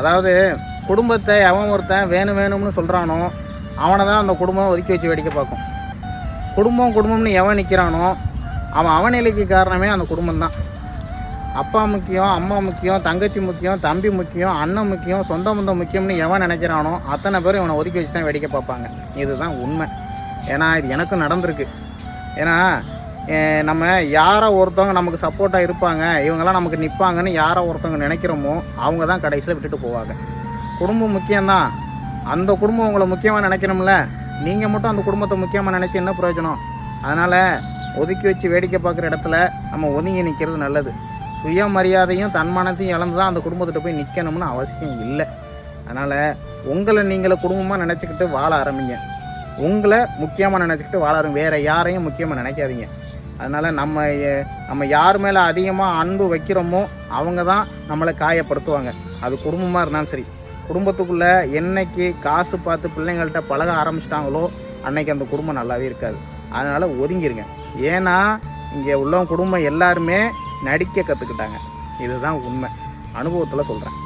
அதாவது குடும்பத்தை எவன் ஒருத்தன் வேணும் வேணும்னு சொல்கிறானோ அவனை தான் அந்த குடும்பம் ஒதுக்கி வச்சு வேடிக்கை பார்க்கும். குடும்பம் குடும்பம்னு எவன் நிற்கிறானோ அவன் அவநிலைக்கு காரணமே அந்த குடும்பம் தான். அப்பா முக்கியம் அம்மா முக்கியம் தங்கச்சி முக்கியம் தம்பி முக்கியம் அண்ணன் முக்கியம் சொந்த பந்தம் முக்கியம்னு எவன் நினைக்கிறானோ அத்தனை பேரும் இவனை ஒதுக்கி வச்சு தான் வேடிக்கை பார்ப்பாங்க. இதுதான் உண்மை. ஏன்னா இது எனக்கும் நடந்திருக்கு. ஏன்னா நம்ம யாரோ ஒருத்தவங்க நமக்கு சப்போர்ட்டாக இருப்பாங்க இவங்கெல்லாம் நமக்கு நிற்பாங்கன்னு யாரோ ஒருத்தவங்க நினைக்கிறோமோ அவங்க தான் கடைசியில் விட்டுட்டு போவாங்க. குடும்பம் முக்கியம்தான். அந்த குடும்பம் உங்களை முக்கியமாக நினைக்கணும்ல. நீங்கள் மட்டும் அந்த குடும்பத்தை முக்கியமாக நினச்சி என்ன பிரயோஜனம்? அதனால் ஒதுக்கி வச்சு வேடிக்கை பார்க்குற இடத்துல நம்ம ஒதுங்கி நிற்கிறது நல்லது. சுயமரியாதையும் தன்மானத்தையும் இழந்து தான் அந்த குடும்பத்திட்ட போய் நிற்கணும்னு அவசியம் இல்லை. அதனால் உங்களை நீங்களே குடும்பமாக நினச்சிக்கிட்டு வாழ ஆரம்பிங்க. உங்களை முக்கியமாக நினச்சிக்கிட்டு வாழ ஆரம்பி வேறு யாரையும் முக்கியமாக நினைக்காதீங்க. அதனால் நம்ம நம்ம யார் மேலே அதிகமாக அன்பு வைக்கிறோமோ அவங்க தான் நம்மளை காயப்படுத்துவாங்க. அது குடும்பமாக இருந்தாலும் சரி. குடும்பத்துக்குள்ளே என்னைக்கு காசு பார்த்து பிள்ளைங்கள்ட்ட பழக ஆரம்பிச்சிட்டாங்களோ அன்னைக்கு அந்த குடும்பம் நல்லாவே இருக்காது. அதனால் ஒதுங்கிருங்க. ஏன்னா இங்கே உள்ளவங்க குடும்பம் எல்லாருமே நடிக்க கற்றுக்கிட்டாங்க இதுதான் உண்மை. அனுபவத்தில் சொல்கிறேன்